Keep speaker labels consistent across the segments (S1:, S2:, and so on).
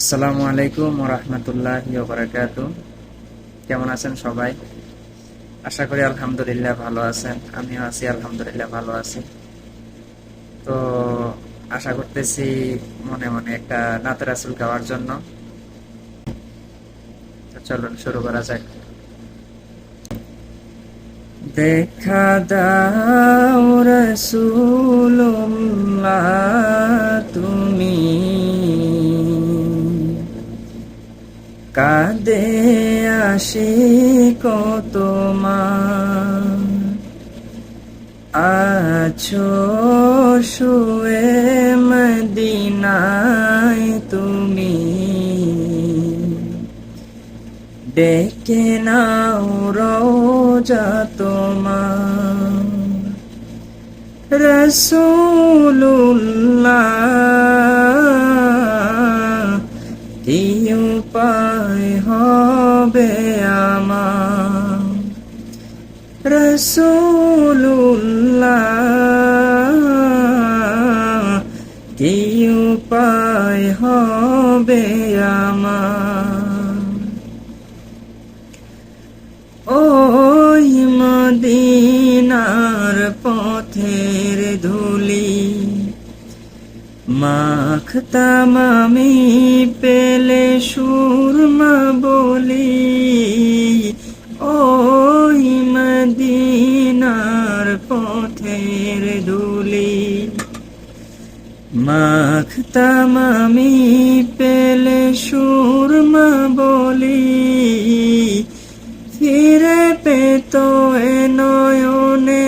S1: আসসালামু আলাইকুম রহমতুল্লাহ বারাকাত। কেমন আছেন সবাই? আশা করি আলহামদুলিল্লাহ ভালো আছেন। আমিও আছি, আলহামদুলিল্লাহ ভালো আছি। তো আশা করতেছি মনে মনে একটা নাতে রাসুল গাওয়ার জন্য। চলুন শুরু করা যাক। দেখা দাও রসুল্লাহ আসে কত আছো শুয়ে মদিনায় তুমি। ডেকে নাও রোজা তোমার। রসুল্লাহ কি উপায় হবে আমার রসুল্লাহ কি উপায় হবে আমার? ওই মদিনার পথের মাখতাম আমি পেলে সুরমা বলি, ওই মদিনার পথের ধুলি মাখতাম আমি পেলে সুরমা বলি, ফিরে পেত এ নয়নে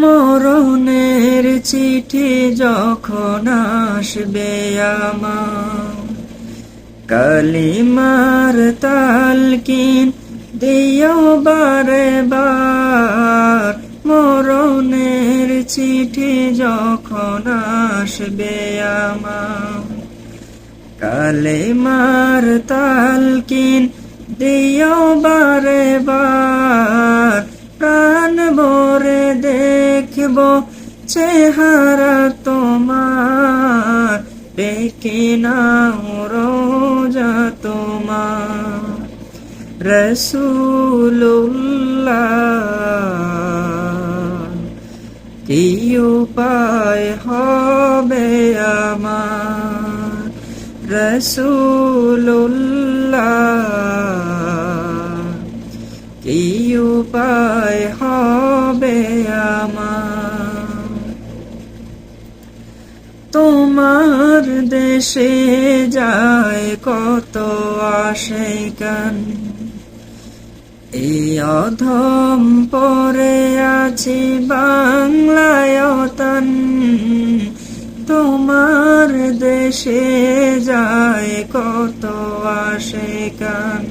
S1: মরণের চিঠি যখন আসবে কালিমার তালকিন দিও বারে মরণের চিঠি যখন আসবে কালেমার তালকিন দিও বারে চেহারা তোমার। ডেকে নাও রোজা তোমার। রসুল্লাহ কি উপায় হবে আমার? রসুল্লাহ কি উপায় তোমার দেশে যায় কত আসে গান। এই অধম পরে আছি বাংলায়তন তোমার দেশে যায় কত আসে গান।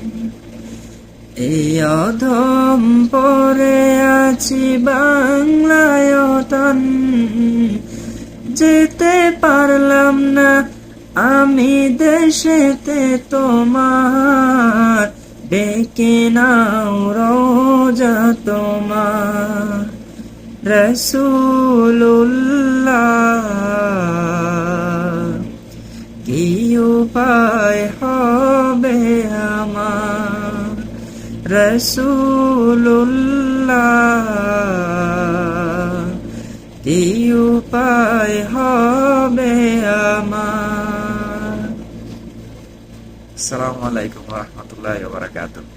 S1: এই অধম পরে আছি বাংলায়তন যেতে পারলাম না। আমি দেশেতে তোমার। ডেকে নাও রোজা তোমার। রসুল্লাহ কি উপায় হবে আমার? রসুল্লাহ কি উপায় হবে আমার। সালামালাইকুম রহমতুল্লাহ বারাকাতুহ।